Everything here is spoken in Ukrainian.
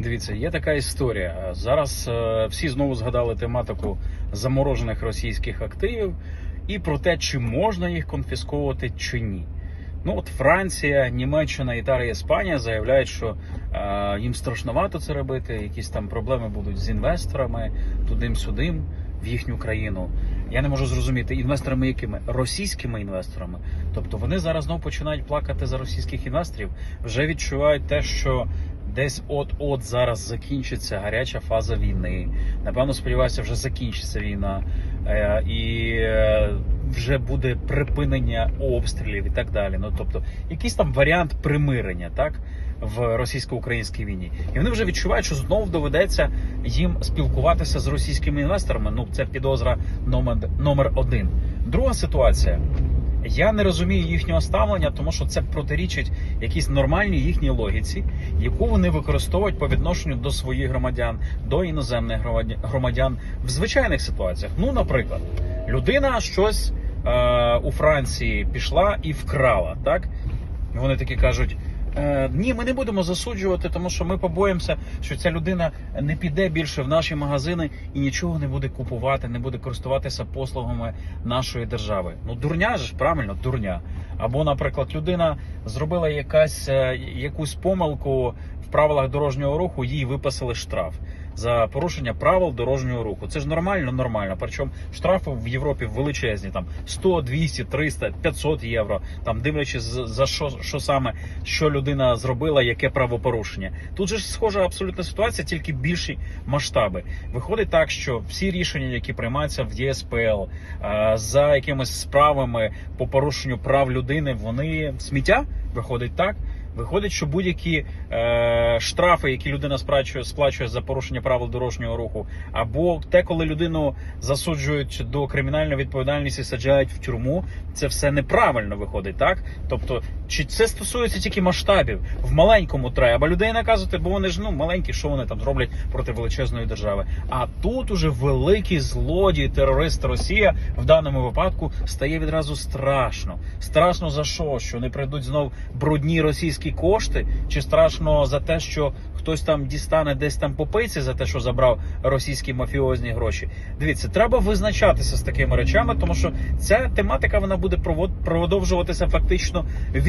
Дивіться, є така історія. Зараз е, всі знову згадали тематику заморожених російських активів і про те, чи можна їх конфісковувати чи ні. Ну от Франція, Німеччина, Італія, Іспанія заявляють, що е, їм страшновато це робити. Якісь там проблеми будуть з інвесторами, тудим-сюдим в їхню країну. Я не можу зрозуміти, інвесторами якими російськими інвесторами. Тобто вони зараз знову починають плакати за російських інвесторів, вже відчувають те, що десь от-от зараз закінчиться гаряча фаза війни. Напевно, сподіваюся, вже закінчиться війна, е, і е, вже буде припинення обстрілів і так далі. Ну тобто, якийсь там варіант примирення, так. В російсько-українській війні, і вони вже відчувають, що знову доведеться їм спілкуватися з російськими інвесторами. Ну, це підозра номер, номер один. Друга ситуація. Я не розумію їхнього ставлення, тому що це протирічить якійсь нормальній їхній логіці, яку вони використовують по відношенню до своїх громадян, до іноземних громадян- в звичайних ситуаціях. Ну, наприклад, людина щось е, у Франції пішла і вкрала, так? Вони такі кажуть. «Е, Ні, ми не будемо засуджувати, тому що ми побоїмося, що ця людина не піде більше в наші магазини і нічого не буде купувати, не буде користуватися послугами нашої держави. Ну дурня ж правильно, дурня. Або, наприклад, людина зробила якась е, якусь помилку в правилах дорожнього руху, їй виписали штраф за порушення правил дорожнього руху. Це ж нормально, нормально. Причому штрафи в Європі величезні, там 100, 200, 300, 500 євро. Там дивлячись за що, що саме що людина зробила, яке правопорушення. Тут же ж схожа абсолютна ситуація, тільки більші масштаби. Виходить так, що всі рішення, які приймаються в ЄСПЛ е, за якимись справами по порушенню прав людини, вони сміття. Виходить так. Виходить, що будь-які е, штрафи, які людина сплачує, сплачує за порушення правил дорожнього руху, або те, коли людину засуджують до кримінальної відповідальності, саджають в тюрму, це все неправильно виходить, так? Тобто, чи це стосується тільки масштабів в маленькому треба людей наказувати, бо вони ж ну маленькі, що вони там зроблять проти величезної держави. А тут уже великий злодій, терорист Росія в даному випадку стає відразу страшно. Страшно за що? Що не прийдуть знов брудні російські кошти, чи страшно за те, що хтось там дістане десь там по пиці за те, що забрав російські мафіозні гроші. Дивіться, треба визначатися з такими речами, тому що ця тематика вона буде продовжуватися фактично віч.